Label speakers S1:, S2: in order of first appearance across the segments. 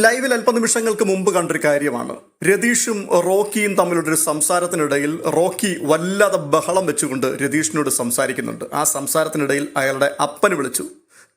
S1: ലൈവിൽ അല്പനിമിഷങ്ങൾക്ക് മുമ്പ് കണ്ടൊരു കാര്യമാണ്. രതീഷും റോക്കിയും തമ്മിലുള്ള ഒരു സംസാരത്തിനിടയിൽ റോക്കി വല്ലാതെ ബഹളം വെച്ചുകൊണ്ട് രതീഷിനോട് സംസാരിക്കുന്നുണ്ട്. ആ സംസാരത്തിനിടയിൽ അയാളുടെ അപ്പന് വിളിച്ചു.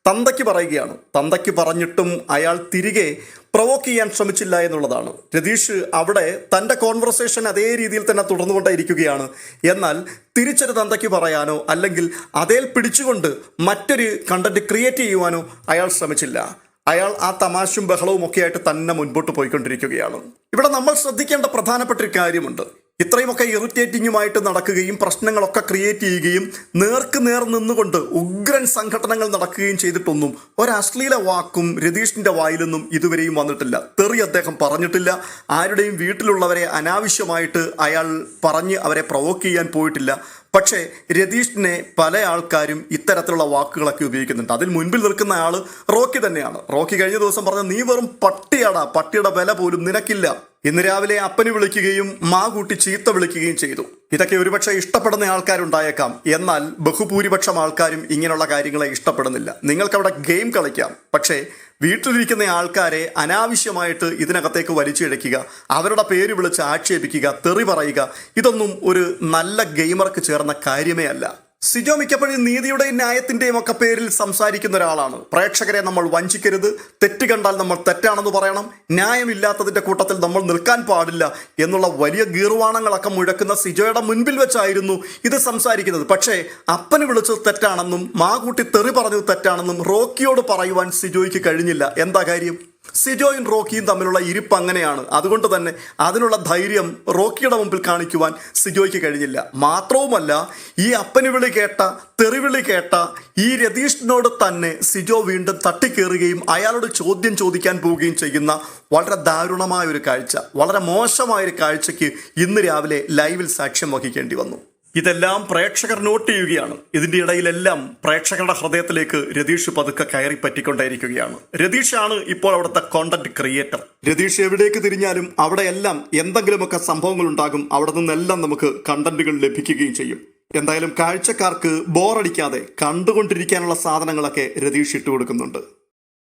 S1: തന്തയ്ക്ക് പറയുകയാണ്. തന്തയ്ക്ക് പറഞ്ഞിട്ടും അയാൾ തിരികെ പ്രൊവോക്ക് ചെയ്യാൻ ശ്രമിച്ചില്ല എന്നുള്ളതാണ്. രതീഷ് അവിടെ തന്റെ കോൺവെർസേഷൻ അതേ രീതിയിൽ തന്നെ തുടർന്നുകൊണ്ടേയിരിക്കുകയാണ്. എന്നാൽ തിരിച്ചൊരു തന്തയ്ക്ക് പറയാനോ അല്ലെങ്കിൽ അതേൽ പിടിച്ചുകൊണ്ട് മറ്റൊരു കണ്ടന്റ് ക്രിയേറ്റ് ചെയ്യുവാനോ അയാൾ ശ്രമിച്ചില്ല. അയാൾ ആ തമാശും ബഹളവും ഒക്കെ ആയിട്ട് തന്നെ മുൻപോട്ട് പോയിക്കൊണ്ടിരിക്കുകയാണ്. ഇവിടെ നമ്മൾ ശ്രദ്ധിക്കേണ്ട പ്രധാനപ്പെട്ട ഒരു കാര്യമുണ്ട്. ഇത്രയുമൊക്കെ ഇറിറ്റേറ്റിംഗുമായിട്ട് നടക്കുകയും പ്രശ്നങ്ങളൊക്കെ ക്രിയേറ്റ് ചെയ്യുകയും നേർക്ക് നേർ നിന്നുകൊണ്ട് ഉഗ്രൻ സംഘടനകൾ നടക്കുകയും ചെയ്തിട്ടൊന്നും ഒരശ്ലീല വാക്കും രതീഷിന്റെ വായിൽ നിന്നും ഇതുവരെയും വന്നിട്ടില്ല. തെറി അദ്ദേഹം പറഞ്ഞിട്ടില്ല. ആരുടെയും വീട്ടിലുള്ളവരെ അനാവശ്യമായിട്ട് അയാൾ പറഞ്ഞ് അവരെ പ്രൊവോക്ക് ചെയ്യാൻ പോയിട്ടില്ല. പക്ഷേ രതീഷിനെ പല ആൾക്കാരും ഇത്തരത്തിലുള്ള വാക്കുകളൊക്കെ ഉപയോഗിക്കുന്നുണ്ട്. അതിൽ മുൻപിൽ നിൽക്കുന്ന ആൾ റോക്കി തന്നെയാണ്. റോക്കി കഴിഞ്ഞ ദിവസം പറഞ്ഞ നീ വെറും പട്ടിയാടാ. പട്ടിയുടെ വില പോലും നിനക്കില്ല. ഇന്ന് രാവിലെ അപ്പന് വിളിക്കുകയും മാ കൂട്ടി ചീത്ത വിളിക്കുകയും ചെയ്തു. ഇതൊക്കെ ഒരുപക്ഷെ ഇഷ്ടപ്പെടുന്ന ആൾക്കാരുണ്ടായേക്കാം. എന്നാൽ ബഹുഭൂരിപക്ഷം ആൾക്കാരും ഇങ്ങനെയുള്ള കാര്യങ്ങളെ ഇഷ്ടപ്പെടുന്നില്ല. നിങ്ങൾക്കവിടെ ഗെയിം കളിക്കാം. പക്ഷേ വീട്ടിലിരിക്കുന്ന ആൾക്കാരെ അനാവശ്യമായിട്ട് ഇതിനകത്തേക്ക് വലിച്ചിഴയ്ക്കുക അവരുടെ പേര് വിളിച്ച് ആക്ഷേപിക്കുക തെറി പറയുക ഇതൊന്നും ഒരു നല്ല ഗെയിമർക്ക് ചേർന്ന കാര്യമേ അല്ല. സിജോ മിക്കപ്പോഴും നീതിയുടെയും ന്യായത്തിന്റെയും ഒക്കെ പേരിൽ സംസാരിക്കുന്ന ഒരാളാണ്. പ്രേക്ഷകരെ നമ്മൾ വഞ്ചിക്കരുത്. തെറ്റ് കണ്ടാൽ നമ്മൾ തെറ്റാണെന്ന് പറയണം. ന്യായമില്ലാത്തതിന്റെ കൂട്ടത്തിൽ നമ്മൾ നിൽക്കാൻ പാടില്ല എന്നുള്ള വലിയ ഗീർവാണങ്ങളൊക്കെ മുഴക്കുന്ന സിജോയുടെ മുൻപിൽ വെച്ചായിരുന്നു ഇത് സംസാരിക്കുന്നത്. പക്ഷേ അപ്പന് വിളിച്ചത് തെറ്റാണെന്നും മാകൂട്ടി തെറി പറഞ്ഞത് തെറ്റാണെന്നും റോക്കിയോട് പറയുവാൻ സിജോയ്ക്ക് കഴിഞ്ഞില്ല. എന്താ കാര്യം? സിജോയും റോക്കിയും തമ്മിലുള്ള ഇരിപ്പ് അങ്ങനെയാണ്. അതുകൊണ്ട് തന്നെ അതിനുള്ള ധൈര്യം റോക്കിയുടെ മുമ്പിൽ കാണിക്കുവാൻ സിജോയ്ക്ക് കഴിഞ്ഞില്ല. മാത്രവുമല്ല ഈ അപ്പന് വിളി കേട്ട തെറിവിളി കേട്ട ഈ രതീഷിനോട് തന്നെ സിജോ വീണ്ടും തട്ടിക്കേറുകയും അയാളോട് ചോദ്യം ചോദിക്കാൻ പോവുകയും ചെയ്യുന്ന വളരെ ദാരുണമായ ഒരു കാഴ്ച വളരെ മോശമായൊരു കാഴ്ചയ്ക്ക് ഇന്ന് രാവിലെ ലൈവിൽ സാക്ഷ്യം വഹിക്കേണ്ടി വന്നു. ഇതെല്ലാം പ്രേക്ഷകർ നോട്ട് ചെയ്യുകയാണ്. ഇതിന്റെ ഇടയിലെല്ലാം പ്രേക്ഷകരുടെ ഹൃദയത്തിലേക്ക് രതീഷ് പതുക്കെ കയറി പറ്റിക്കൊണ്ടേയിരിക്കുകയാണ്. രതീഷാണ് ഇപ്പോൾ അവിടുത്തെ കോണ്ടന്റ് ക്രിയേറ്റർ രതീഷ് എവിടേക്ക് തിരിഞ്ഞാലും അവിടെയെല്ലാം എന്തെങ്കിലുമൊക്കെ സംഭവങ്ങൾ ഉണ്ടാകും അവിടെ നിന്നെല്ലാം നമുക്ക് കണ്ടന്റുകൾ ലഭിക്കുകയും ചെയ്യും. എന്തായാലും കാഴ്ചക്കാർക്ക് ബോറടിക്കാതെ കണ്ടുകൊണ്ടിരിക്കാനുള്ള സാധനങ്ങളൊക്കെ രതീഷ് ഇട്ടുകൊടുക്കുന്നുണ്ട്.